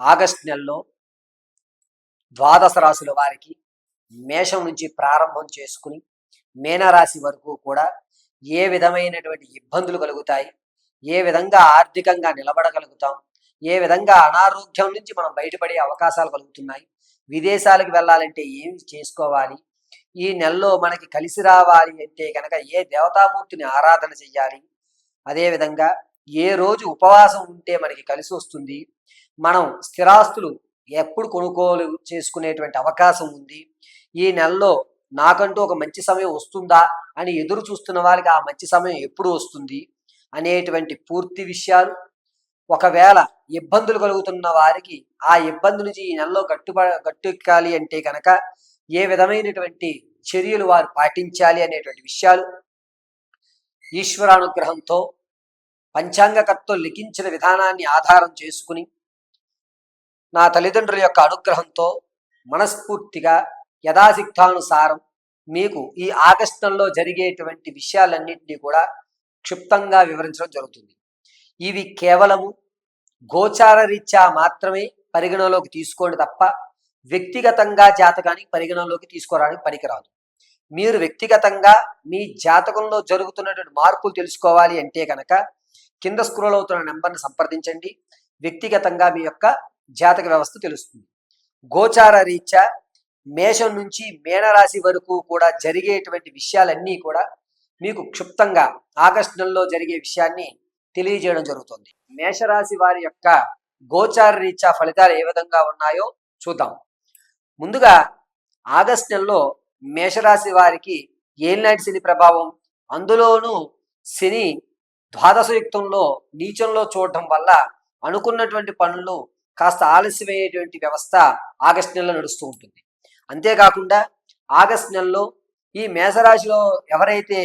August నెలలో ద్వాదశ రాశుల వారికి మేషం నుంచి ప్రారంభం చేసుకుని మీనరాశి వరకు కూడా ఏ విధమైనటువంటి ఇబ్బందులు కలుగుతాయి ఏ విధంగా ఆర్థికంగా నిలబడగలుగుతాం ఏ విధంగా అనారోగ్యం నుంచి మనం బయటపడే అవకాశాలు కలుగుతున్నాయి విదేశాలకు వెళ్ళాలంటే ఏమి చేసుకోవాలి ఈ నెలలో మనకి కలిసి రావాలి అంటే కనుక ఏ దేవతామూర్తిని ఆరాధన చెయ్యాలి అదేవిధంగా ఏ రోజు ఉపవాసం ఉంటే మనకి కలిసి వస్తుంది. మనం స్థిరాస్తులు ఎప్పుడు కొనుగోలు చేసుకునేటువంటి అవకాశం ఉంది. ఈ నెలలో నాకంటూ ఒక మంచి సమయం వస్తుందా అని ఎదురు చూస్తున్న వారికి ఆ మంచి సమయం ఎప్పుడు వస్తుంది అనేటువంటి పూర్తి విషయాలు. ఒకవేళ ఇబ్బందులు కలుగుతున్న వారికి ఆ ఇబ్బంది నుంచి ఈ నెలలో గట్టుబ గట్టెక్కాలి అంటే కనుక ఏ విధమైనటువంటి చర్యలు వారు పాటించాలి అనేటువంటి విషయాలు ఈశ్వరానుగ్రహంతో పంచాంగకర్తలు లిఖించిన విధానాన్ని ఆధారం చేసుకుని నా తల్లిదండ్రుల యొక్క అనుగ్రహంతో మనస్ఫూర్తిగా యథాసిద్ధానుసారం మీకు ఈ ఆగస్టంలో జరిగేటువంటి విషయాలన్నింటినీ కూడా క్షిప్తంగా వివరించడం జరుగుతుంది. ఇవి కేవలము గోచార రీత్యా మాత్రమే పరిగణలోకి తీసుకోండి తప్ప వ్యక్తిగతంగా జాతకానికి పరిగణలోకి తీసుకోవడానికి పనికిరాదు. మీరు వ్యక్తిగతంగా మీ జాతకంలో జరుగుతున్నటువంటి మార్పులు తెలుసుకోవాలి అంటే కనుక కింద స్క్రోల్ అవుతున్న నెంబర్ని సంప్రదించండి. వ్యక్తిగతంగా మీ యొక్క జాతక వ్యవస్థ తెలుస్తుంది. గోచార రీత్యా మేషం నుంచి మేనరాశి వరకు కూడా జరిగేటువంటి విషయాలన్నీ కూడా మీకు క్షుప్తంగా ఆగస్టు నెలలో జరిగే విషయాన్ని తెలియజేయడం జరుగుతుంది. మేషరాశి వారి యొక్క గోచార రీత్యా ఫలితాలు ఏ విధంగా ఉన్నాయో చూద్దాం. ముందుగా ఆగస్ట్ నెలలో మేషరాశి వారికి ఏలినాటి శని ప్రభావం? అందులోనూ శని ద్వాదశయుక్తంలో నీచంలో చూడటం వల్ల అనుకున్నటువంటి పనులు కాస్త ఆలస్యమయ్యేటువంటి వ్యవస్థ ఆగస్ట్ నెలలో నడుస్తూ ఉంటుంది. అంతేకాకుండా ఆగస్ట్ నెలలో ఈ మేషరాశిలో ఎవరైతే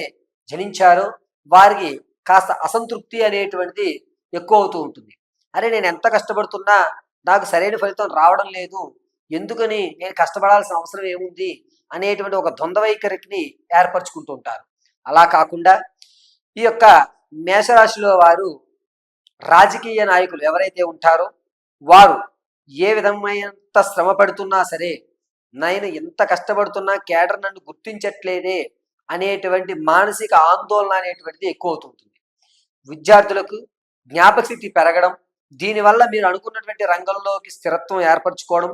జనించారో వారికి కాస్త అసంతృప్తి అనేటువంటిది ఎక్కువ అవుతూ ఉంటుంది. అరే నేను ఎంత కష్టపడుతున్నా నాకు సరైన ఫలితం రావడం లేదు ఎందుకని నేను కష్టపడాల్సిన అవసరం ఏముంది అనేటువంటి ఒక ద్వంద్వ వైఖరికి ఏర్పరచుకుంటూ ఉంటారు. అలా కాకుండా ఈ యొక్క మేషరాశిలో వారు రాజకీయ నాయకులు ఎవరైతే ఉంటారో వారు ఏ విధమైనంత శ్రమ పడుతున్నా సరే నేను ఎంత కష్టపడుతున్నా కేడర్ నన్ను గుర్తించట్లేదే అనేటువంటి మానసిక ఆందోళన అనేటువంటిది ఎక్కువ అవుతుంటుంది విద్యార్థులకు జ్ఞాపకశక్తి పెరగడం దీనివల్ల మీరు అనుకున్నటువంటి రంగంలోకి స్థిరత్వం ఏర్పరచుకోవడం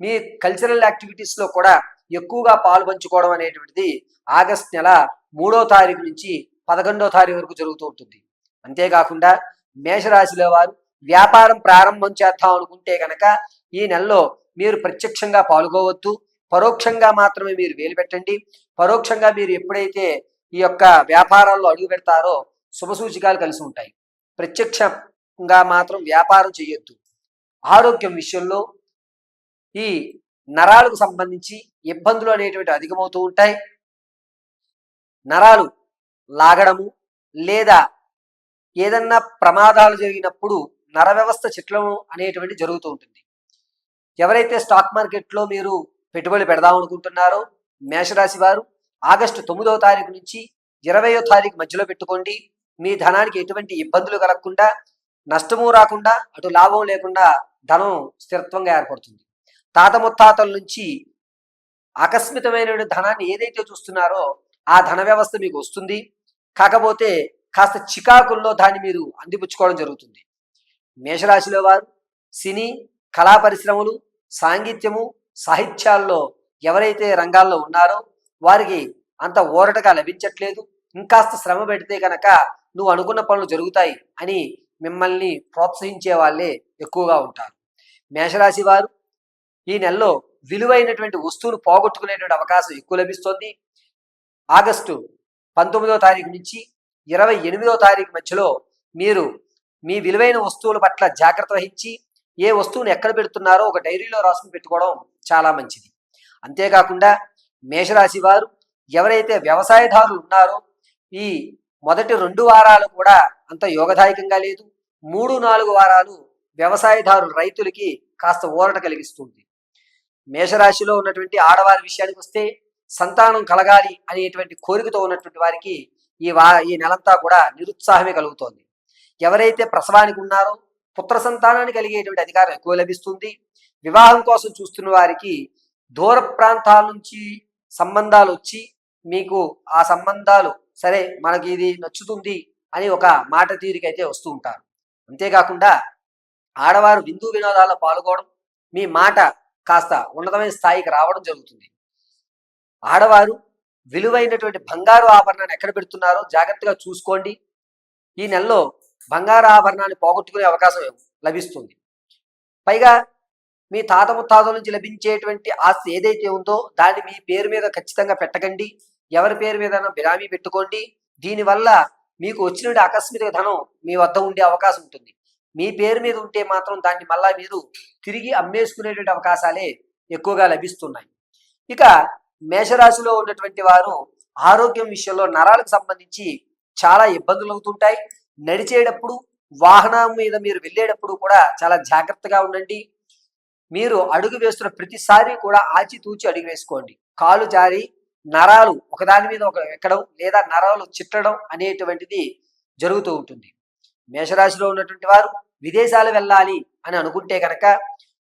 మీ కల్చరల్ యాక్టివిటీస్లో కూడా ఎక్కువగా పాలుపంచుకోవడం అనేటువంటిది ఆగస్ట్ నెల మూడో తారీఖు నుంచి పదకొండో తారీఖు వరకు జరుగుతూ ఉంటుంది. అంతేకాకుండా మేషరాశిలో వారు వ్యాపారం ప్రారంభం చేద్దాం అనుకుంటే కనుక ఈ నెలలో మీరు ప్రత్యక్షంగా పాల్గొవద్దు. పరోక్షంగా మాత్రమే మీరు వేలు పెట్టండి. పరోక్షంగా మీరు ఎప్పుడైతే ఈ యొక్క వ్యాపారాల్లో అడుగు పెడతారో శుభసూచికాలు కలిసి ఉంటాయి. ప్రత్యక్షంగా మాత్రం వ్యాపారం చేయొద్దు. ఆరోగ్యం విషయంలో ఈ నరాలకు సంబంధించి ఇబ్బందులు అనేటువంటి అధికమవుతూ ఉంటాయి. నరాలు లాగడము లేదా ఏదన్నా ప్రమాదాలు జరిగినప్పుడు నర వ్యవస్థ చిట్లము అనేటువంటి జరుగుతూ ఉంటుంది. ఎవరైతే స్టాక్ మార్కెట్లో మీరు పెట్టుబడి పెడదాం అనుకుంటున్నారో మేషరాశి వారు ఆగస్టు తొమ్మిదవ తారీఖు నుంచి ఇరవయో తారీఖు మధ్యలో పెట్టుకోండి. మీ ధనానికి ఎటువంటి ఇబ్బందులు కలగకుండా నష్టము రాకుండా అటు లాభం లేకుండా ధనం స్థిరత్వంగా ఏర్పడుతుంది. తాత ముత్తాతల నుంచి ఆకస్మితమైన ధనాన్ని ఏదైతే చూస్తున్నారో ఆ ధన వ్యవస్థ మీకు వస్తుంది. కాకపోతే కాస్త చికాకుల్లో దాన్ని మీరు అందిపుచ్చుకోవడం జరుగుతుంది. మేషరాశిలో వారు సినీ కళా పరిశ్రమలు సాంగిత్యము సాహిత్యాల్లో ఎవరైతే రంగాల్లో ఉన్నారో వారికి అంత ఊరటగా లభించట్లేదు. ఇంకాస్త శ్రమ పెడితే కనుక నువ్వు అనుకున్న పనులు జరుగుతాయి అని మిమ్మల్ని ప్రోత్సహించే వాళ్ళే ఎక్కువగా ఉంటారు. మేషరాశి వారు ఈ నెలలో విలువైనటువంటి వస్తువులు పోగొట్టుకునేటువంటి అవకాశం ఎక్కువ లభిస్తుంది. ఆగస్టు పంతొమ్మిదవ తారీఖు నుంచి ఇరవై ఎనిమిదో తారీఖు మధ్యలో మీరు మీ విలువైన వస్తువుల పట్ల జాగ్రత్త వహించి ఏ వస్తువుని ఎక్కడ పెడుతున్నారో ఒక డైరీలో రాసుకుని పెట్టుకోవడం చాలా మంచిది. అంతేకాకుండా మేషరాశి వారు ఎవరైతే వ్యవసాయదారులు ఉన్నారో ఈ మొదటి రెండు వారాలు కూడా అంత యోగదాయకంగా లేదు. మూడు నాలుగు వారాలు వ్యవసాయదారులు రైతులకి కాస్త ఊరట కలిగిస్తుంది. మేషరాశిలో ఉన్నటువంటి ఆడవారి విషయానికి వస్తే సంతానం కలగాలి అనేటువంటి కోరికతో ఉన్నటువంటి వారికి ఈ వా ఈ నెలంతా కూడా నిరుత్సాహమే కలుగుతోంది. ఎవరైతే ప్రసవానికి ఉన్నారో పుత్ర సంతానాన్ని కలిగేటువంటి అధికారం ఎక్కువ లభిస్తుంది. వివాహం కోసం చూస్తున్న వారికి దూర ప్రాంతాల నుంచి సంబంధాలు వచ్చి మీకు ఆ సంబంధాలు సరే మనకి ఇది నచ్చుతుంది అని ఒక మాట తీరికైతే వస్తూ ఉంటారు. అంతేకాకుండా ఆడవారు విందు వినోదాల్లో పాల్గొనడం మీ మాట కాస్త ఉన్నతమైన స్థాయికి రావడం జరుగుతుంది. ఆడవారు విలువైనటువంటి బంగారు ఆభరణాన్ని ఎక్కడ పెడుతున్నారో జాగ్రత్తగా చూసుకోండి. ఈ నెలలో బంగారు ఆభరణాన్ని పోగొట్టుకునే అవకాశం లభిస్తుంది. పైగా మీ తాత ముత్తాతల నుంచి లభించేటువంటి ఆస్తి ఏదైతే ఉందో దాన్ని మీ పేరు మీద ఖచ్చితంగా పెట్టకండి. ఎవరి పేరు మీద బిరామీ పెట్టుకోండి. దీనివల్ల మీకు వచ్చిన ఆకస్మిక ధనం మీ వద్ద ఉండే అవకాశం ఉంటుంది. మీ పేరు మీద ఉంటే మాత్రం దాన్ని మళ్ళా మీరు తిరిగి అమ్మేసుకునేటువంటి అవకాశాలే ఎక్కువగా లభిస్తున్నాయి. ఇక మేషరాశిలో ఉన్నటువంటి వారు ఆరోగ్యం విషయంలో నరాలకు సంబంధించి చాలా ఇబ్బందులు అవుతుంటాయి. నడిచేటప్పుడు వాహనం మీద మీరు వెళ్ళేటప్పుడు కూడా చాలా జాగ్రత్తగా ఉండండి. మీరు అడుగు వేస్తున్న ప్రతిసారి కూడా ఆచితూచి అడుగు వేసుకోండి. కాలు జారి నరాలు ఒకదాని మీద ఒక ఎక్కడం లేదా నరాలు చిట్టడం అనేటువంటిది జరుగుతూ ఉంటుంది. మేషరాశిలో ఉన్నటువంటి వారు విదేశాలు వెళ్ళాలి అని అనుకుంటే కనుక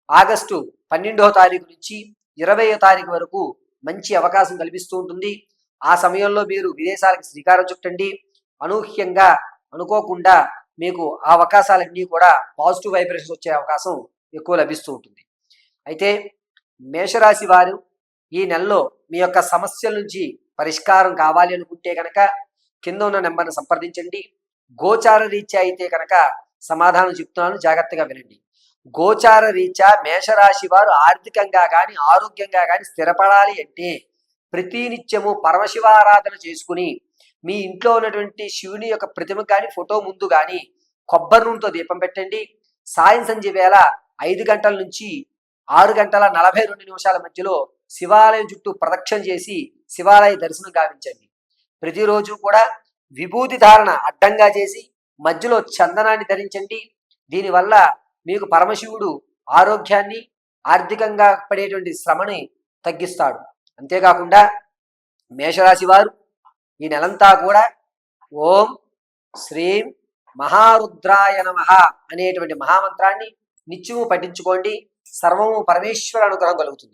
ఆగస్టు పన్నెండవ తారీఖు నుంచి ఇరవయో తారీఖు వరకు మంచి అవకాశం కల్పిస్తూ ఉంటుంది. ఆ సమయంలో మీరు విదేశాలకు శ్రీకారం చుట్టండి. అనూహ్యంగా అనుకోకుండా మీకు ఆ అవకాశాలన్నీ కూడా పాజిటివ్ వైబ్రేషన్స్ వచ్చే అవకాశం ఎక్కువ లభిస్తూ ఉంటుంది. అయితే మేషరాశి వారు ఈ నెలలో మీ యొక్క సమస్యల నుంచి పరిష్కారం కావాలి అనుకుంటే కనుక కింద ఉన్న నెంబర్ను సంప్రదించండి. గోచార రీత్యా అయితే కనుక సమాధానం చెప్తున్నాను. జాగ్రత్తగా వినండి. గోచార రీత్యా మేషరాశి వారు ఆర్థికంగా కానీ ఆరోగ్యంగా కానీ స్థిరపడాలి అంటే ప్రతినిత్యము పరమశివారాధన చేసుకుని మీ ఇంట్లో ఉన్నటువంటి శివుని యొక్క ప్రతిమ కానీ ఫోటో ముందు కానీ కొబ్బరి నూనెతో దీపం పెట్టండి. సాయం సంధ్య వేళ ఐదు గంటల నుంచి ఆరు గంటల నలభై రెండు నిమిషాల మధ్యలో శివాలయం చుట్టూ ప్రదక్షిణ చేసి శివాలయ దర్శనం గావించండి. ప్రతిరోజు కూడా విభూతి ధారణ అడ్డంగా చేసి మధ్యలో చందనాన్ని ధరించండి. దీనివల్ల మీకు పరమశివుడు ఆరోగ్యాన్ని ఆర్థికంగా పడేటువంటి శ్రమని తగ్గిస్తాడు. అంతేకాకుండా మేషరాశి వారు ఈ నెలంతా కూడా ఓం శ్రీం మహారుద్రాయ నమ అనేటువంటి మహామంత్రాన్ని నిత్యము పఠించుకోండి. సర్వము పరమేశ్వర అనుగ్రహం కలుగుతుంది.